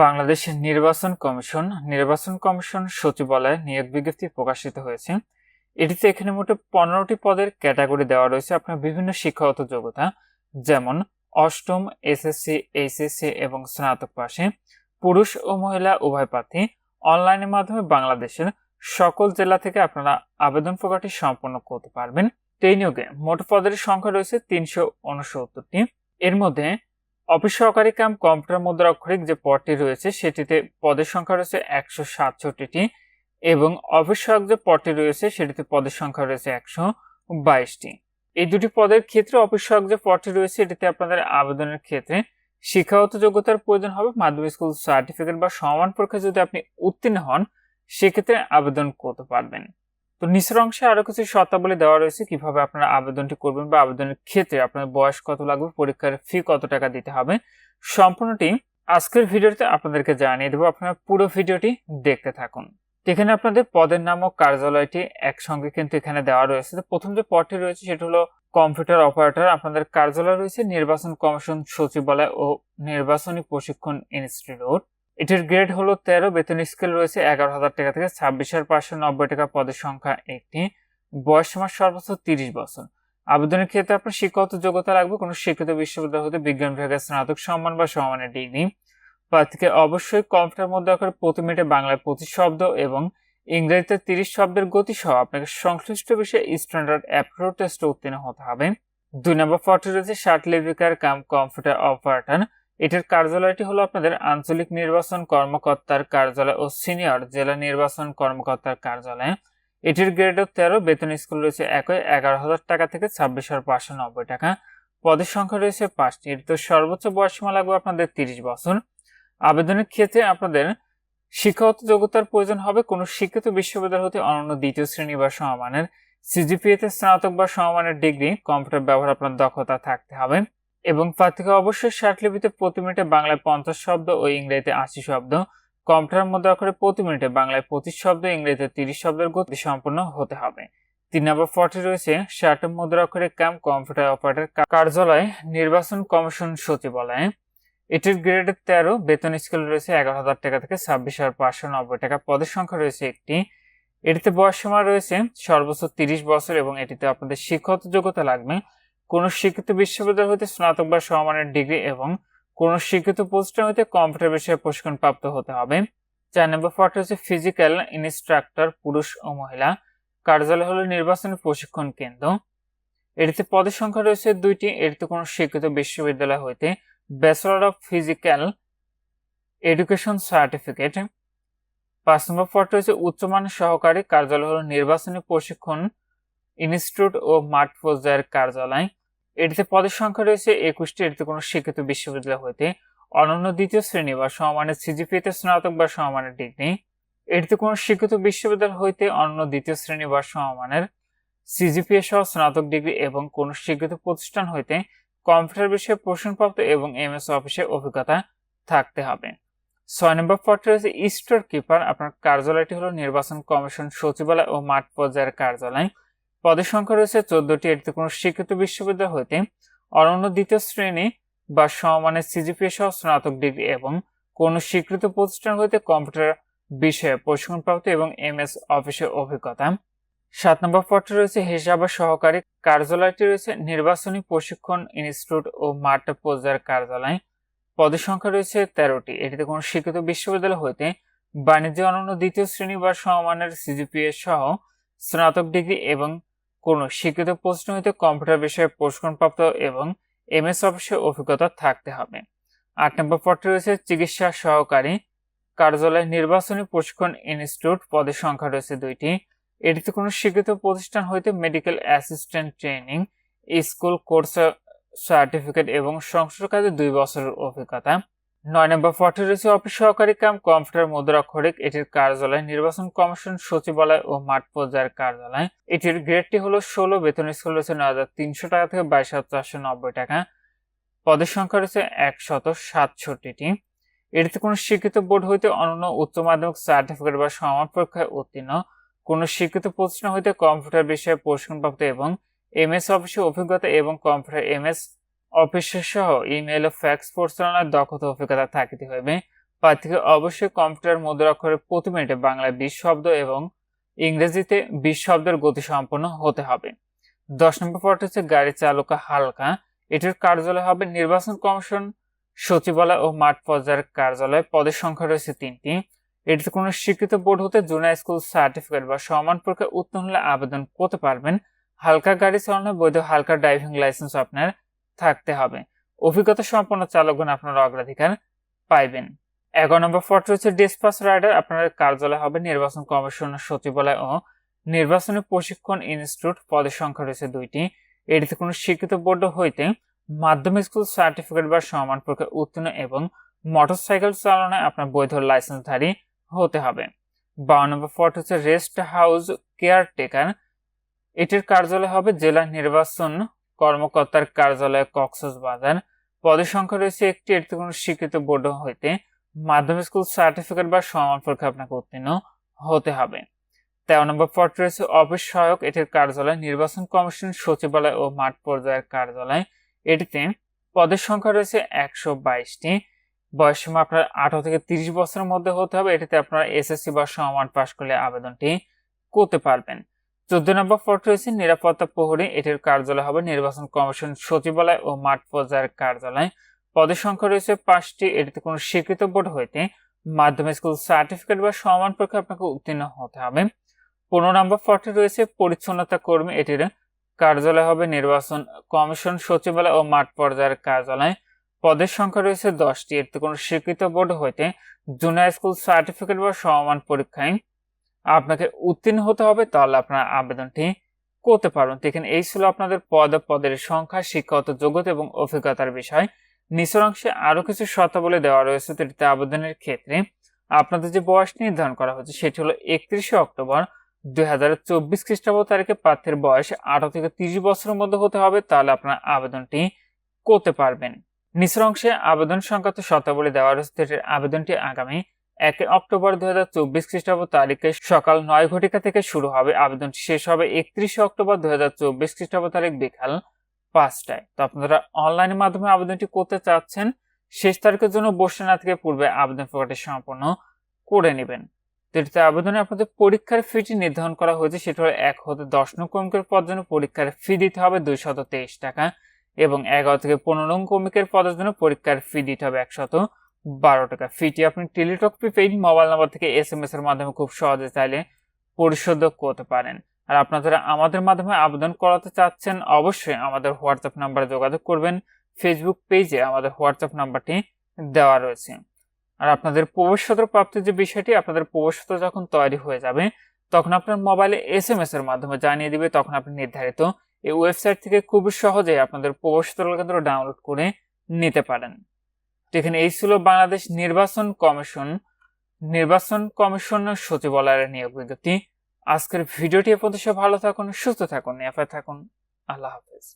বাংলাদেশের নির্বাচন কমিশন নির্বাচন কমিশন সচিবালয়ে নিয়োগ বিজ্ঞপ্তি প্রকাশিত হয়েছে। এটিতে এখানে মোটে পনেরোটি পদের ক্যাটাগরি দেওয়া রয়েছে আপনার বিভিন্ন শিক্ষাগত যোগ্যতা, যেমন অষ্টম, এসএসসি, এইচএসসি এবং স্নাতক পাশে। পুরুষ ও মহিলা উভয় প্রার্থী অনলাইনের মাধ্যমে বাংলাদেশের সকল জেলা থেকে আপনারা আবেদন প্রকারটি সম্পন্ন করতে পারবেন। এই নিয়োগে মোট পদের সংখ্যা রয়েছে তিনশো উনসত্তরটি। এর মধ্যে অফিস সহকারী কাম কম্পিউটার মুদ্রা অক্ষরিক যে পদটি রয়েছে, সেটিতে পদের সংখ্যা রয়েছে একশো সাতষট্টিটি এবং অফিস সহায়ক যে পদটি রয়েছে, সেটিতে পদের সংখ্যা রয়েছে একশো বাইশটি। এই দুটি পদের ক্ষেত্রে অফিস সহায়ক যে পদটি রয়েছে, এটিতে আপনাদের আবেদনের ক্ষেত্রে শিক্ষাগত যোগ্যতার প্রয়োজন হবে, মাধ্যমিক স্কুল সার্টিফিকেট বা সমান পরীক্ষায় যদি আপনি উত্তীর্ণ হন, সেক্ষেত্রে আবেদন করতে পারবেন। তো নিচের অংশে আরও কিছু শর্তাবলী দেওয়া রয়েছে কীভাবে আপনারা আবেদনটি করবেন বা আবেদনের ক্ষেত্রে আপনার বয়স কত লাগবে, পরীক্ষার ফি কত টাকা দিতে হবে, সম্পূর্ণটি আজকের ভিডিওতে আপনাদেরকে জানিয়ে দেবো। আপনারা পুরো ভিডিওটি দেখতে থাকুন। এখানে আপনাদের পদের নাম ও কার্যালয়টি একসঙ্গে কিন্তু এখানে দেওয়া রয়েছে। তো প্রথম যে পদটি রয়েছে সেটা হলো কম্পিউটার অপারেটর। আপনাদের কার্যালয় রয়েছে নির্বাচন কমিশন সচিবালয় ও নির্বাচনী প্রশিক্ষণ ইনস্টিটিউট। এটির গ্রেড হলো তেরো, বেতন স্কেল রয়েছে এগারো হাজার টাকা থেকে ছাব্বিশ হাজার পাঁচশো নব্বই টাকা পদের সংখ্যা একটি। বয়স সীমা সর্বোচ্চ তিরিশ বছর। আবেদনের ক্ষেত্রে আপনার শিক্ষাগত যোগ্যতা লাগবে, কোনো শিক্ষিত বিশ্ববিদ্যালয় হতে বিজ্ঞান বিভাগের স্নাতক সম্মান বা সমানের ডিগ্রি। প্রার্থীকে অবশ্যই কম্পিউটার মধ্যে আকারে প্রতি মিনিটে বাংলায় পঁচিশ শব্দ এবং ইংরেজিতে তিরিশ শব্দের গতি সহ আপনাকে সংশ্লিষ্ট বিষয়ে স্ট্যান্ডার্ড অ্যাপ্রোড টেস্টে উত্তীর্ণ হতে হবে। দুই নম্বর ফটো রয়েছে শার্ট লিপিকার কাম কম্পিউটার অপারেটর এটির কার্যালয়টি হলো আপনাদের আঞ্চলিক নির্বাচন কর্মকর্তার কার্যালয় ও সিনিয়র জেলা নির্বাচন কর্মকর্তার কার্যালয়। এটির গ্রেড তেরো, বেতন স্কুল রয়েছে একই, এগারো হাজার টাকা থেকে ছাব্বিশ হাজার পাঁচশো নব্বই টাকা। পদের সংখ্যা রয়েছে পাঁচটি, এর তো সর্বোচ্চ বয়সীমা লাগবে আপনাদের তিরিশ বছর। আবেদনের ক্ষেত্রে আপনাদের শিক্ষাগত যোগ্যতার প্রয়োজন হবে, কোনো শিক্ষিত বিশ্ববিদ্যালয় হতে অনন্য দ্বিতীয় শ্রেণি বা সমমানের সিজিপিএতে স্নাতক বা সমমানের ডিগ্রি, কম্পিউটার ব্যবহার আপনার দক্ষতা থাকতে হবে। এবং প্রার্থীকে অবশ্যই ষাটলিপিতে প্রতি মিনিটে বাংলায় পঞ্চাশ শব্দ ও ইংরেজিতে আশি শব্দ। কম্পিউটার মধ্যে অক্ষরে প্রতি মিনিটে বাংলায় পঁচিশ শব্দ, ইংরেজিতে তিরিশ শব্দের গতি সম্পন্ন হতে হবে। তিন নম্বর ফর্টি রয়েছে, ষাট মুদ্রা অক্ষরে ক্যাম্প কম্পিউটার অপারেটর কার্যালয় নির্বাচন কমিশন সচিবালয়। এটির গ্রেড তেরো, বেতন স্কেল রয়েছে এগারো হাজার টাকা থেকে ছাব্বিশ হাজার পাঁচশো নব্বই টাকা। পদের সংখ্যা রয়েছে একটি। এটিতে বয়স রয়েছে সর্বোচ্চ তিরিশ বছর এবং এটিতে আপনাদের শিক্ষাগত যোগ্যতা লাগবে কোনো শিক্ষিত বিশ্ববিদ্যালয় হতে স্নাতক বা সমমানের ডিগ্রি এবং কোনো শিক্ষিত প্রতিষ্ঠান হতে কম্পিউটার বিষয়ে প্রশিক্ষণ প্রাপ্ত হতে হবে। চার নম্বর ফটো হচ্ছে ফিজিক্যাল ইনস্ট্রাক্টর পুরুষ ও মহিলা। কার্যালয় হলো নির্বাচনী প্রশিক্ষণ কেন্দ্র। এটিতে পদের সংখ্যা রয়েছে দুইটি। এটিতে কোনো শিক্ষিত বিশ্ববিদ্যালয় হইতে bachelor of physical education certificate পাঁচ নম্বর ফটো রয়েছে উচ্চমানের সহকারী কার্যালয় হলো নির্বাচনী প্রশিক্ষণ ইনস্টিটিউট ও মাঠ পর্যায়ের কার্যালয়। এটিতে পদের সংখ্যা রয়েছে একুশটি। এটিতে কোনো শিক্ষিত বিশ্ববিদ্যালয় হইতে অনন্য দ্বিতীয় শ্রেণি বা সমমানের সিজিপিএতে স্নাতক বা সমমানের ডিগ্রি। এটিতে কোনো শিক্ষিত বিশ্ববিদ্যালয় হইতে অনন্য দ্বিতীয় শ্রেণি বা সমমানের সিজিপিএ সহ স্নাতক ডিগ্রি এবং কোনো শিক্ষিত প্রতিষ্ঠান হইতে কম্পিউটার বিষয়ে প্রশিক্ষণপ্রাপ্ত এবং এম এস অফিসে অভিজ্ঞতা থাকতে হবে। ছয় নম্বর পদটি রয়েছে স্টোর কিপার আপনার কার্যালয়টি হলো নির্বাচন কমিশন সচিবালয় ও মাঠ পর্যায়ের কার্যালয়। পদের সংখ্যা রয়েছে চোদ্দটি। এটিতে কোনো শিক্ষিত বিশ্ববিদ্যালয় হইতে অনন্য দ্বিতীয় শ্রেণি বা সমমানের সিজিপিএ সহ স্নাতক ডিগ্রি এবং কোনো স্বীকৃত প্রতিষ্ঠান হইতে কম্পিউটার বিষয়ে প্রশিক্ষণপ্রাপ্ত এবং এমএস অফিসের অভিজ্ঞতা। সাত নম্বর পদটি রয়েছে হিসাব সহকারী কার্যালয়টি রয়েছে নির্বাচনী প্রশিক্ষণ ইনস্টিটিউট ও মাঠ পর্যায়ের কার্যালয়। পদের সংখ্যা রয়েছে তেরোটি। এটিতে কোনো শিক্ষিত বিশ্ববিদ্যালয় হইতে বাণিজ্য অনন্য দ্বিতীয় শ্রেণি বা সমমানের সিজিপিএ সহ স্নাতক ডিগ্রি এবং কোনো শিক্ষিত প্রশ্ন হইতে কম্পিউটার বিষয়ে প্রশিক্ষণপ্রাপ্ত এবং এমএস অফিসে অভিজ্ঞতা থাকতে হবে। আট নম্বর পদটি রয়েছে, চিকিৎসা সহকারী কার্যালয় নির্বাচনী প্রশিক্ষণ ইনস্টিটিউট পদের সংখ্যা রয়েছে দুইটি। এটিতে কোনো স্বীকৃত প্রতিষ্ঠান হইতে medical assistant training, school course certificate এবং সংশ্লিষ্ট কাজে দুই বছরের অভিজ্ঞতা। নয় নম্বর ফটো রয়েছে অফিস সহকারী কাম কম্পিউটার মুদ্রাক্ষরিক এটির কার্যালয় নির্বাচন কমিশন সচিবালয় ও মাঠ পর্যায়ের কার্যালয়। এটির গ্রেডটি হলো ষোলো, বেতন স্কুল রয়েছে নয় হাজার তিনশো টাকা থেকে বাইশ হাজার চারশো নব্বই টাকা। পদের সংখ্যা রয়েছে একশত সাতষট্টিটি। এটিতে কোনো শিক্ষিত বোর্ড হইতে অনন্য উচ্চ মাধ্যমিক সার্টিফিকেট বা সমান পরীক্ষায় উত্তীর্ণ। কোনো শিক্ষিত প্রতিষ্ঠান হইতে কম্পিউটার বিষয়ে প্রশিক্ষণপ্রাপ্ত এবং এমএস অফিসে অভিজ্ঞতা এবং কম্পিউটার এমএস অফিসের সহ ইমেল ও ফ্যাক্স পরিচালনার দক্ষতা অভিজ্ঞতা থাকিতে হইবে। প্রার্থীকে অবশ্যই কম্পিউটার মুদ্রা অক্ষরে প্রতি মিনিটে বাংলায় বিশ শব্দ এবং ইংরেজিতে বিশ শব্দের গতি সম্পন্ন হতে হবে। দশ নম্বর পদটি হচ্ছে গাড়ি চালক হালকা। এটির কার্যালয় হবে নির্বাচন কমিশন, সচিবালয় ও মাঠ পর্যায়ের কার্যালয়। পদের সংখ্যা রয়েছে তিনটি। এটিতে কোনো স্বীকৃত বোর্ড হতে জুনিয়র স্কুল সার্টিফিকেট বা সমান পরীক্ষা উত্তীর্ণ হলে আবেদন করতে পারবেন। হালকা গাড়ি চালানো বৈধ হালকা ড্রাইভিং লাইসেন্স আপনার থাকতে হবে। অভিজ্ঞতা সম্পন্ন চালকগণ আপনার অগ্রাধিকার পাইবেন। এগারো নম্বর ফটো হচ্ছে ডিসপাস রাইডার আপনার কার্যালয় হবে নির্বাচন কমিশন সচিবালয় ও নির্বাচনী প্রশিক্ষণ ইনস্টিটিউট পদের সংখ্যা রয়েছে দুইটি। এটিতে কোনো শিক্ষিত বোর্ড হইতে মাধ্যমিক স্কুল সার্টিফিকেট বা সমান পরীক্ষা উত্তীর্ণ এবং মোটরসাইকেল চালনায় আপনার বৈধ লাইসেন্সধারী হতে হবে। বারো নম্বর ফটো হচ্ছে রেস্ট হাউস কেয়ারটেকার এটির কার্যালয় হবে জেলা নির্বাচন কর্মকর্তার কার্যালয় কক্সবাজার। পদের সংখ্যা রয়েছে একটি এটিতে কোনো স্বীকৃত বোর্ড হইতে মাধ্যমিক স্কুল সার্টিফিকেট বা সমান পরীক্ষা আপনাকে উত্তীর্ণ হতে হবে। তেরো নম্বর পদ রয়েছে অফিস সহায়ক, এটির কার্যালয় নির্বাচন কমিশন, সচিবালয় ও মাঠ পর্যায়ের কার্যালয়। এটিতে পদের সংখ্যা রয়েছে একশো বাইশটি। বয়সসীমা আপনার আঠারো থেকে তিরিশ বছরের মধ্যে হতে হবে। এটিতে আপনারা এসএসসি বা সমান পাশ করলে আবেদনটি করতে পারবেন। চোদ্দ নম্বর পদ রয়েছে নিরাপত্তা প্রহরী। এটির কার্যালয় হবে নির্বাচন কমিশন সচিবালয় ও মাঠ পর্যায়ের কার্যালয়। পদের সংখ্যা রয়েছে পাঁচটি। এটিতে কোনো স্বীকৃত বোর্ড হইতে মাধ্যমিক স্কুল সার্টিফিকেট বা সমান পরীক্ষা আপনাকে উত্তীর্ণ হতে হবে। পনেরো নম্বর পদটি রয়েছে পরিচ্ছন্নতা কর্মী। এটির কার্যালয় হবে নির্বাচন কমিশন সচিবালয় ও মাঠ পর্যায়ের কার্যালয়। পদের সংখ্যা রয়েছে দশটি। এতে কোনো স্বীকৃত বোর্ড হইতে জুনিয়র স্কুল সার্টিফিকেট বা সমান পরীক্ষায় আপনাকে উত্তীর্ণ হতে হবে, তাহলে আপনার আবেদনটি করতে পারবেন। দেখেন এই ছিল আপনাদের পদ পদের সংখ্যা, শিক্ষাগত যোগ্যতা এবং অভিজ্ঞতার বিষয়। নিচের অংশে আরও কিছু শর্তাবলী দেওয়া রয়েছে এটিতে আবেদনের ক্ষেত্রে আপনাদের যে বয়স নির্ধারণ করা হচ্ছে, সেটি হলো একত্রিশে অক্টোবর দুই হাজার চব্বিশ খ্রিস্টাব্দ তারিখে প্রার্থীর বয়স আঠারো থেকে তিরিশ বছরের মধ্যে হতে হবে, তাহলে আপনার আবেদনটি করতে পারবেন। নিচের অংশে আবেদন সংক্রান্ত শর্তাবলী দেওয়া রয়েছে এটির আবেদনটি আগামী এক অক্টোবর দুই হাজার চব্বিশ খ্রিস্টাব্দ তারিখে সকাল নয় ঘটিকা থেকে শুরু হবে, আবেদন শেষ হবে একত্রিশে অক্টোবর দুই হাজার চব্বিশ খ্রিস্টাব্দ তারিখ বিকাল পাঁচটায়। তো আপনারা অনলাইনের মাধ্যমে আবেদনটি করতে চাচ্ছেন, শেষ তারিখের জন্য বসে না থেকে পূর্বে আবেদন প্রকাটি সম্পন্ন করে নেবেন। যেটিতে আবেদনে আপনাদের পরীক্ষার ফিটি নির্ধারণ করা হয়েছে, সেটা হলো এক হতে দশ নং কমিকের পদের জন্য পরীক্ষার ফি দিতে হবে দুইশত তেইশ টাকা এবং এগারো থেকে পনেরো নং কমিকের পদের জন্য পরীক্ষার ফি দিতে হবে একশত বারো টাকা। ফিটি আপনি টেলিটক প্রিপেইড মোবাইল নাম্বার থেকে এস এম এস এর মাধ্যমে খুব সহজে চাইলে পরিশোধ করতে পারেন। আর আপনারা আমাদের মাধ্যমে আবেদন করাতে চাচ্ছেন, অবশ্যই আমাদের হোয়াটসঅ্যাপ নাম্বারে যোগাযোগ করবেন। ফেসবুক পেজে আমাদের হোয়াটসঅ্যাপ নাম্বারটি দেওয়া রয়েছে। আর আপনাদের প্রবেশপত্র প্রাপ্তির যে বিষয়টি, আপনাদের প্রবেশপত্র যখন তৈরি হয়ে যাবে, তখন আপনার মোবাইলে এস এম এস এর মাধ্যমে জানিয়ে দিবে, তখন আপনি নির্ধারিত এই ওয়েবসাইট থেকে খুব সহজে আপনাদের প্রবেশপত্র কেন্দ্র ডাউনলোড করে নিতে পারেন। এখানে এই ছিল বাংলাদেশ নির্বাচন কমিশন। নির্বাচন কমিশন সচিবালয়ের নিয়োগ বিজ্ঞপ্তি। আজকের ভিডিওটি এ পর্যন্ত। ভালো থাকুন, সুস্থ থাকুন এফআই থাকুন। আল্লাহ হাফেজ।